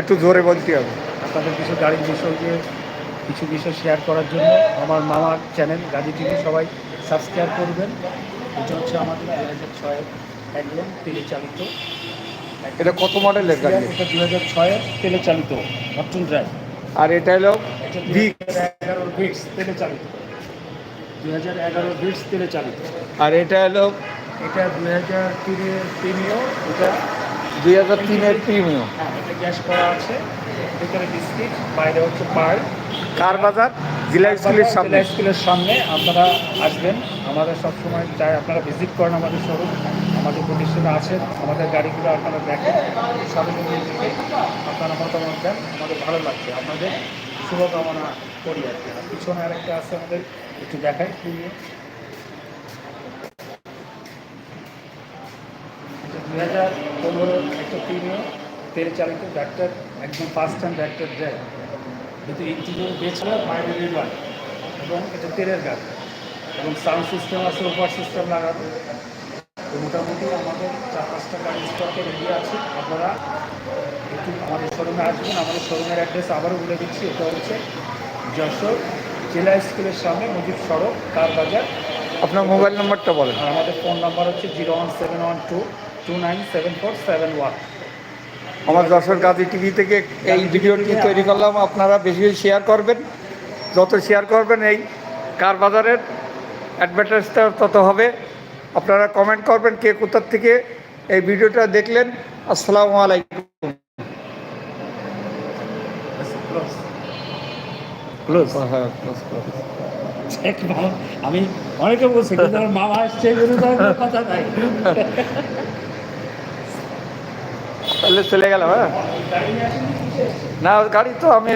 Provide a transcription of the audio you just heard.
একটু জোরে বলতে হবে। আপনাদের কিছু গাড়ির বিষয় কিছু বিষয় শেয়ার করার জন্য আমার মামার চ্যানেল গাড়ি টিভি সবাই সাবস্ক্রাইব করবেন। এটা হচ্ছে আমাদের দু হাজার ছয়ের একদম তেলে চালিত এটা কত মডেলের গাড়ি? এটা দু হাজার ছয়ের তেলে চালিত অপশন ড্রাইভ আর এটা হলো হাজার বিটস তেলে চালিত দু হাজার এগারো বিটস তেলে চালিত আর এটা হলো এটা দু হাজার তিনের তিনিও এটা দুই হাজার তিনের প্রিমিয়াম। গ্যাস করা আছে। ভিতরে বিস্কিট বাইরে হচ্ছে পার্ল কার বাজার? জেলা স্কুলের সামনে। জেলা স্কুলের সামনে। আপনারা আসবেন। আমাদের সবসময় চাই আপনারা ভিজিট করেন আমাদের শোরুম আমাদের প্রতিষ্ঠানে আছেন আমাদের গাড়িগুলো আপনারা দেখেন। সামনে নিয়ে আপনারা মতামত দেন। আমাদের ভালো লাগছে আপনাদের শুভকামনা করি আর কি। পিছনে আরেকটা আছে আমাদের। একটু দেখাই। দু হাজার পনেরো একটা প্রিমিয়াম তেল চালিত ডাক্তার একদম ফার্স্ট টাইম ডাক্তার দেয় কিন্তু ইঞ্জিনের বেছাড়া মাইলেজ ওয়ান এবং এটা তেলের গাড়ি এবং সাউন্ড সিস্টেম আছে ওপার সিস্টেম লাগানো। তো মোটামুটি আমাদের চার পাঁচটা গাড়ি স্টকে রেডি আছে। আপনারা একটু আমাদের শোরুমে আসবেন। আমাদের শোরুমের অ্যাড্রেস আবারও বলে দিচ্ছি। এটা হচ্ছে যশোর জেলা স্কুলের সামনে মুজিব সড়ক কার বাজার। আপনার মোবাইল নাম্বারটা বলেন। আর আমাদের ফোন নাম্বার হচ্ছে zero one seven one two. Two nine seven four seven one আমার যশোর গাজী টিভি থেকে এই ভিডিওটি তৈরি করলাম। আপনারা বেশি বেশি শেয়ার করবেন। যত শেয়ার করবেন এই কার বাজারের অ্যাডভার্টাইজটা তত হবে। আপনারা কমেন্ট করবেন কে কোথার থেকে এই ভিডিওটা দেখলেন। আসসালামু আলাইকুম। ক্লোজ ক্লোজ হ্যাঁ, close. আমি অনেকে বলছি কিন্তু আমার মামা আসছে কথা নাই। তাহলে চলে গেলাম হ্যাঁ? না গাড়ি তো আমি